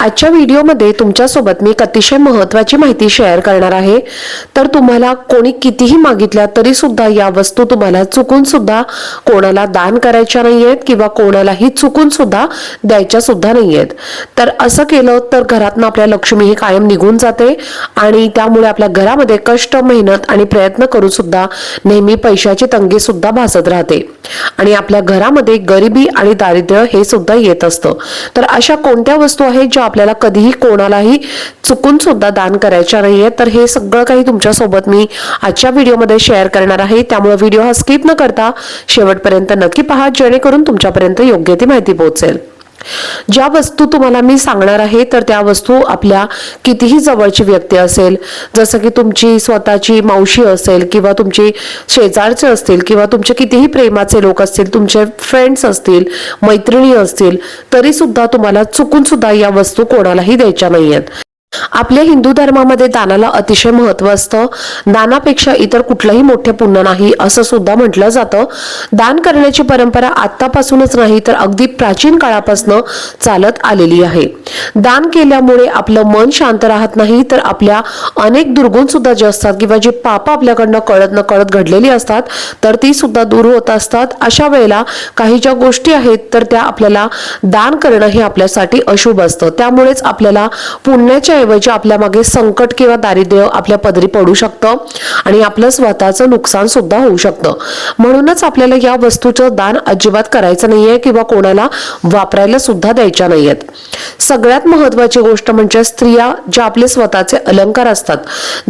आजच्या व्हिडिओमध्ये तुमच्यासोबत मी एक अतिशय महत्वाची माहिती शेअर करणार आहे. तर तुम्हाला कोणी कितीही मागितल्या तरी सुद्धा या वस्तू तुम्हाला चुकून सुद्धा कोणाला दान करायच्या नाही आहेत किंवा कोणालाही चुकून सुद्धा द्यायच्या सुद्धा नाही आहेत तर असं केलं तर घरातनं आपल्या लक्ष्मी ही कायम निघून जाते आणि त्यामुळे आपल्या घरामध्ये कष्ट मेहनत आणि प्रयत्न करून सुद्धा नेहमी पैशाची तंगी सुद्धा भासत राहते. आणि आपल्या घरामध्ये गरिबी आणि दारिद्र्य हे सुद्धा येत असतं. तर अशा कोणत्या वस्तू आहेत ज्या आपल्याला कधीही कोणालाही चुकून सुद्धा दान करायच्या नाहीये. तर हे सगळं काही तुमच्यासोबत मी आजच्या व्हिडिओमध्ये शेअर करणार आहे. त्यामुळे व्हिडिओ हा स्किप न करता शेवटपर्यंत नक्की पहा जेणेकरून तुमच्यापर्यंत योग्य ती माहिती पोहोचेल. ज्या वस्तू तुम्हाला मी सांगणार आहे तर त्या वस्तू आपल्या कितीही जवळची व्यक्ती असेल जसं की तुमची स्वतःची मावशी असेल किंवा तुमची शेजारचे असतील किंवा तुमचे कितीही प्रेमाचे लोक असतील तुमचे फ्रेंड्स असतील मैत्रिणी असतील तरी सुद्धा तुम्हाला चुकून सुद्धा या वस्तू कोणालाही द्यायच्या नाहीयेत. आपल्या हिंदू धर्मामध्ये दानाला अतिशय महत्त्व असतं. दानापेक्षा इतर कुठलंही मोठे पुण्य नाही असं सुद्धा म्हटलं जातं. दान करण्याची परंपरा आतापासूनच नाही तर अगदी प्राचीन काळापासून चालत आलेली आहे. दान केल्यामुळे आपलं मन शांत राहत नाही तर आपल्या अनेक दुर्गुण सुद्धा जे असतात किंवा जे पाप आपल्याकडनं कळत न कळत घडलेली असतात तर ती सुद्धा दूर होत असतात. अशा वेळेला काही ज्या गोष्टी आहेत तर त्या आपल्याला दान करणं हे आपल्यासाठी अशुभ असतं. त्यामुळेच आपल्याला पुण्याच्या ऐवजी आपल्या मागे संकट किंवा दारिद्र्य आपल्या पदरी पडू शकतं आणि आपलं स्वतःचं नुकसान सुद्धा होऊ शकतं. म्हणूनच आपल्याला या वस्तूचं दान अजिबात करायचं नाहीये किंवा कोणाला वापरायला सुद्धा द्यायच्या नाहीयेत. सगळ्यात महत्वाची गोष्ट म्हणजे स्त्रिया ज्या आपले स्वतःचे अलंकार असतात.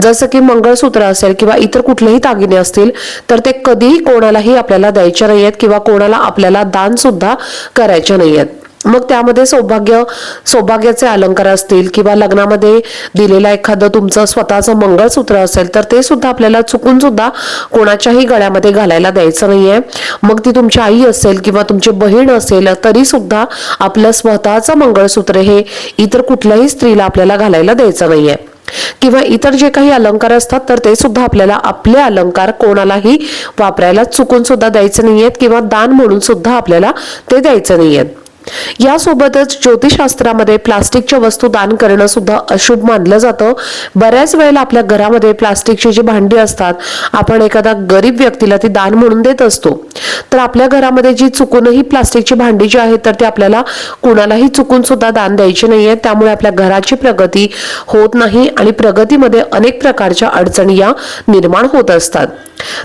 जसं की मंगळसूत्र असेल किंवा इतर कुठलेही दागिने असतील तर ते कधीही कोणालाही आपल्याला द्यायचे नाहीयेत किंवा कोणाला आपल्याला दान सुद्धा करायचे नाहीयेत. मग त्यामध्ये सौभाग्य सौभाग्याचे अलंकार असतील किंवा लग्नामध्ये दिलेला एखादं तुमचं स्वतःचं मंगळसूत्र असेल तर ते सुद्धा आपल्याला चुकून सुद्धा कोणाच्याही गळ्यामध्ये घालायला द्यायचं नाहीये. मग ती तुमची आई असेल किंवा तुमची बहीण असेल तरी सुद्धा आपलं स्वतःचं मंगळसूत्र हे इतर कुठल्याही स्त्रीला आपल्याला घालायला द्यायचं नाहीये. किंवा इतर जे काही अलंकार असतात तर ते सुद्धा आपल्याला आपले अलंकार कोणालाही वापरायला चुकून सुद्धा द्यायचे नाहीयेत किंवा दान म्हणून सुद्धा आपल्याला ते द्यायचं नाहीयेत. यासोबतच ज्योतिषशास्त्रामध्ये प्लास्टिकच्या वस्तू दान करणं सुद्धा अशुभ मानलं जातं. बऱ्याच वेळेला आपल्या घरामध्ये प्लास्टिकची जी भांडी असतात आपण एखादा गरीब व्यक्तीला ती दान म्हणून देत असतो. तर आपल्या घरामध्ये जी चुकूनही प्लास्टिकची भांडी जी आहेत तर ती आपल्याला कुणालाही चुकून सुद्धा दान द्यायची नाहीये. त्यामुळे आपल्या घराची प्रगती होत नाही आणि प्रगतीमध्ये अनेक प्रकारच्या अडचणी या निर्माण होत असतात.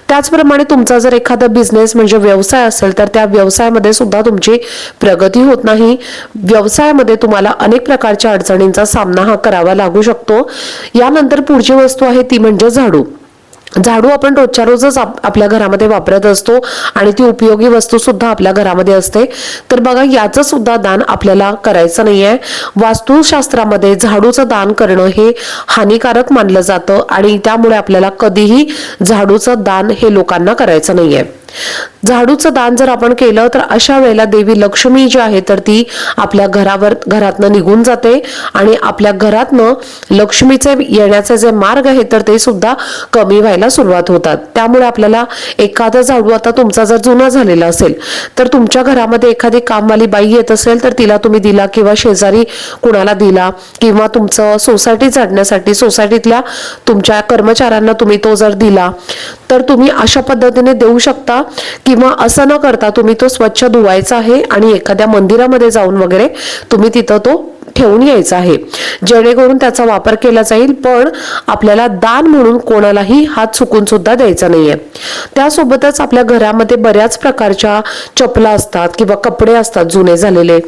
त्याचप्रमाणे तुमचा जर एखादा बिझनेस म्हणजे व्यवसाय असेल तर त्या व्यवसायामध्ये सुद्धा तुमची प्रगती होत नाही. व्यवसायामध्ये तुम्हाला अनेक प्रकारच्या अडचणींचा सामना हा करावा लागू शकतो. यानंतर पुढची वस्तू आहे ती म्हणजे झाडू. झाडू आपण रोजच्या रोजच आप- आपल्या घरामध्ये वापरत असतो आणि ती उपयोगी वस्तू सुद्धा आपल्या घरामध्ये असते. तर बघा याचं सुद्धा दान आपल्याला करायचं नाही आहे वास्तुशास्त्रामध्ये झाडूचं दान करणं हे हानिकारक मानलं जातं आणि त्यामुळे आपल्याला कधीही झाडूचं दान हे लोकांना करायचं नाही आहे झाडूचं दान जर आपण केलं तर अशा वेळेला देवी लक्ष्मी जी आहे तर ती आपल्या घरावर घरातनं निघून जाते. आणि आपल्या घरातनं लक्ष्मीचे येण्याचे जे मार्ग आहेत तर ते सुद्धा कमी व्हायला सुरुवात होतात. त्यामुळे आपल्याला एखादा झाडू आता तुमचा जर जुना झालेला असेल तर तुमच्या घरामध्ये एखादी कामवाली बाई येत असेल तर तिला तुम्ही दिला किंवा शेजारी कुणाला दिला किंवा तुमचं सोसायटी झाडण्यासाठी सोसायटीतल्या तुमच्या कर्मचाऱ्यांना तुम्ही तो जर दिला तर तुम्ही अशा पद्धतीने देऊ शकता. किंवा असं न करता तुम्ही तो स्वच्छ धुवायचा आहे आणि एखाद्या मंदिरामध्ये जाऊन वगैरे तुम्ही तिथं तो ठेवून यायचा आहे. जेणेकरून त्याचा वापर केला जाईल पण आपल्याला दान म्हणून कोणालाही हात चुकून सुद्धा द्यायचा नाहीये. त्यासोबतच आपल्या घरामध्ये बऱ्याच प्रकारच्या चपला असतात किंवा कपडे असतात जुने झालेले.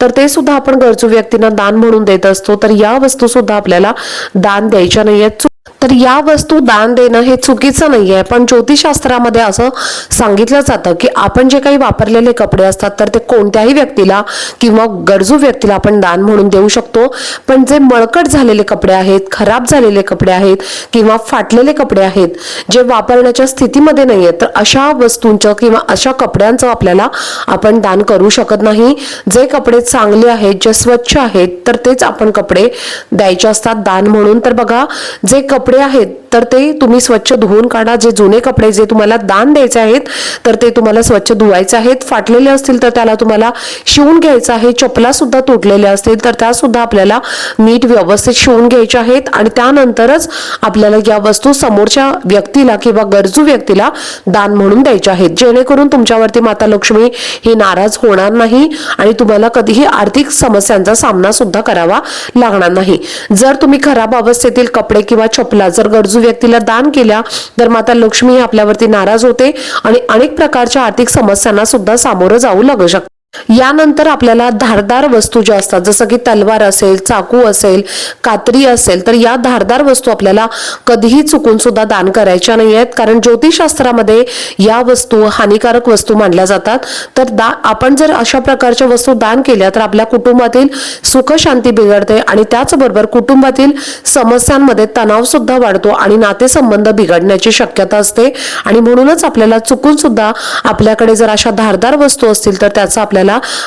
तर ते सुद्धा आपण गरजू व्यक्तींना दान म्हणून देत असतो तर या वस्तू सुद्धा आपल्याला दान द्यायच्या नाहीयेत. तर या वस्तू दान देणं हे चुकीचं नाही आहे पण ज्योतिषशास्त्रामध्ये असं सांगितलं जातं की आपण जे काही वापरलेले कपडे असतात तर ते कोणत्याही व्यक्तीला किंवा गरजू व्यक्तीला आपण दान म्हणून देऊ शकतो. पण जे मळकट झालेले कपडे आहेत खराब झालेले कपडे आहेत किंवा फाटलेले कपडे आहेत जे वापरण्याच्या स्थितीमध्ये नाही आहेत तर अशा वस्तूंचं किंवा अशा कपड्यांचं आपल्याला आपण दान करू शकत नाही. जे कपडे चांगले आहेत जे स्वच्छ आहेत तर तेच आपण कपडे द्यायचे असतात दान म्हणून. तर बघा जे कपडे आहेत तर ते तुम्ही स्वच्छ धुवून काढा. जे जुने कपडे जे तुम्हाला दान द्यायचे आहेत तर ते तुम्हाला स्वच्छ धुवायचे आहेत. फाटलेले असतील तर त्याला तुम्हाला शिवून घ्यायचं आहे. चपला सुद्धा तुटलेल्या असतील तर त्या सुद्धा आपल्याला नीट व्यवस्थित शिवून घ्यायच्या आहेत. आणि त्यानंतरच आपल्याला या वस्तू समोरच्या व्यक्तीला किंवा गरजू व्यक्तीला दान म्हणून द्यायच्या आहेत. जेणेकरून तुमच्यावरती माता लक्ष्मी ही नाराज होणार नाही आणि तुम्हाला कधीही आर्थिक समस्यांचा सामना सुद्धा करावा लागणार नाही. जर तुम्ही खराब अवस्थेतील कपडे किंवा जपला जर गरजू व्यक्तीला दान केल्या तर माता लक्ष्मी आपल्यावरती नाराज होते आणि अनेक प्रकारच्या आर्थिक समस्यांना सुद्धा सामोरं जाऊ लागू शकते यानंतर आपल्याला धारदार वस्तू ज्या असतात जसं की तलवार असेल चाकू असेल कात्री असेल तर या धारदार वस्तू आपल्याला कधीही चुकून सुद्धा दान करायच्या नाही आहेत कारण ज्योतिषशास्त्रामध्ये या वस्तू हानिकारक वस्तू मानल्या जातात. तर दा आपण जर अशा प्रकारच्या वस्तू दान केल्या तर आपल्या कुटुंबातील सुख शांती बिघडते आणि त्याचबरोबर कुटुंबातील समस्यांमध्ये तणाव सुद्धा वाढतो आणि नातेसंबंध बिघडण्याची शक्यता असते. आणि म्हणूनच आपल्याला चुकून सुद्धा आपल्याकडे जर अशा धारदार वस्तू असतील तर त्याचा आपल्याला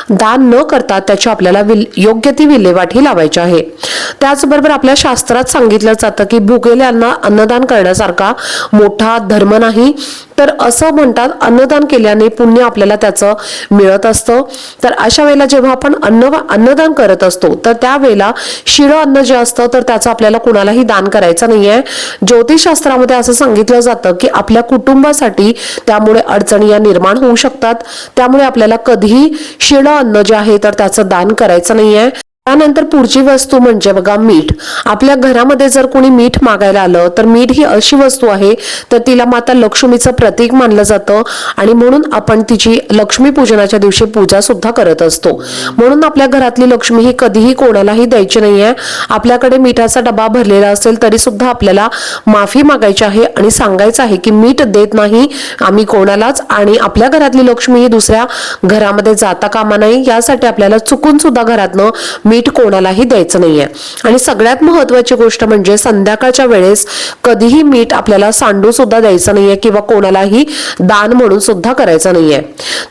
दान न करता त्याची आपल्याला योग्य ती विल्हेवाटही लावायची आहे. त्याचबरोबर आपल्या शास्त्रात सांगितलं जातं की भुकेल्यांना अन्नदान करण्यासारखा मोठा धर्म नाही. तर असं म्हणतात अन्नदान केल्याने पुण्य आपल्याला त्याचं मिळत असतं. तर अशा वेळेला जेव्हा आपण अन्न अन्नदान करत असतो तर त्यावेळेला शिळ अन्न जे असतं तर त्याचं आपल्याला कुणालाही दान करायचं नाहीये. ज्योतिषशास्त्रामध्ये असं सांगितलं जातं की आपल्या कुटुंबासाठी त्यामुळे अडचणी या निर्माण होऊ शकतात. त्यामुळे आपल्याला कधीही शिळ अन्न जे आहे तर त्याचं दान करायचं नाहीये. त्यानंतर पुढची वस्तू म्हणजे बघा मीठ. आपल्या घरामध्ये जर कोणी मीठ मागायला आलं तर मीठ ही अशी वस्तू आहे तर तिला माता लक्ष्मीचं प्रतीक मानलं जातं. आणि म्हणून आपण तिची लक्ष्मी पूजनाच्या दिवशी पूजा सुद्धा करत असतो. म्हणून आपल्या घरातली लक्ष्मी ही कधीही कोणालाही द्यायची नाहीये. आपल्याकडे मिठाचा डबा भरलेला असेल तरी सुद्धा आपल्याला माफी मागायची आहे आणि सांगायचं आहे की मीठ देत नाही आम्ही कोणालाच. आणि आपल्या घरातली लक्ष्मी ही दुसऱ्या घरामध्ये जाता कामा नाही यासाठी आपल्याला चुकून सुद्धा घरातनं मीठ कोणालाही द्यायचं नाहीये. आणि सगळ्यात महत्वाची गोष्ट म्हणजे संध्याकाळच्या वेळेस कधीही मीठ आपल्याला सांडू सुद्धा द्यायचं नाहीये किंवा कोणालाही दान म्हणून सुद्धा करायचं नाहीये.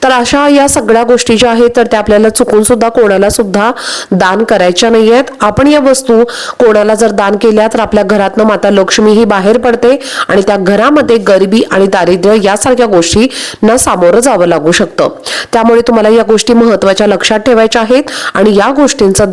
तर अशा या सगळ्या गोष्टी ज्या आहेत तर त्या आपल्याला चुकून सुद्धा कोणाला सुद्धा दान करायच्या नाहीयेत. आपण या वस्तू कोणाला जर दान केल्या तर आपल्या घरातनं माता लक्ष्मी ही बाहेर पडते आणि त्या घरामध्ये गरिबी आणि दारिद्र्य यासारख्या गोष्टींना सामोरं जावं लागू शकतं. त्यामुळे तुम्हाला या गोष्टी महत्त्वाच्या लक्षात ठेवायच्या आहेत आणि या गोष्टींचं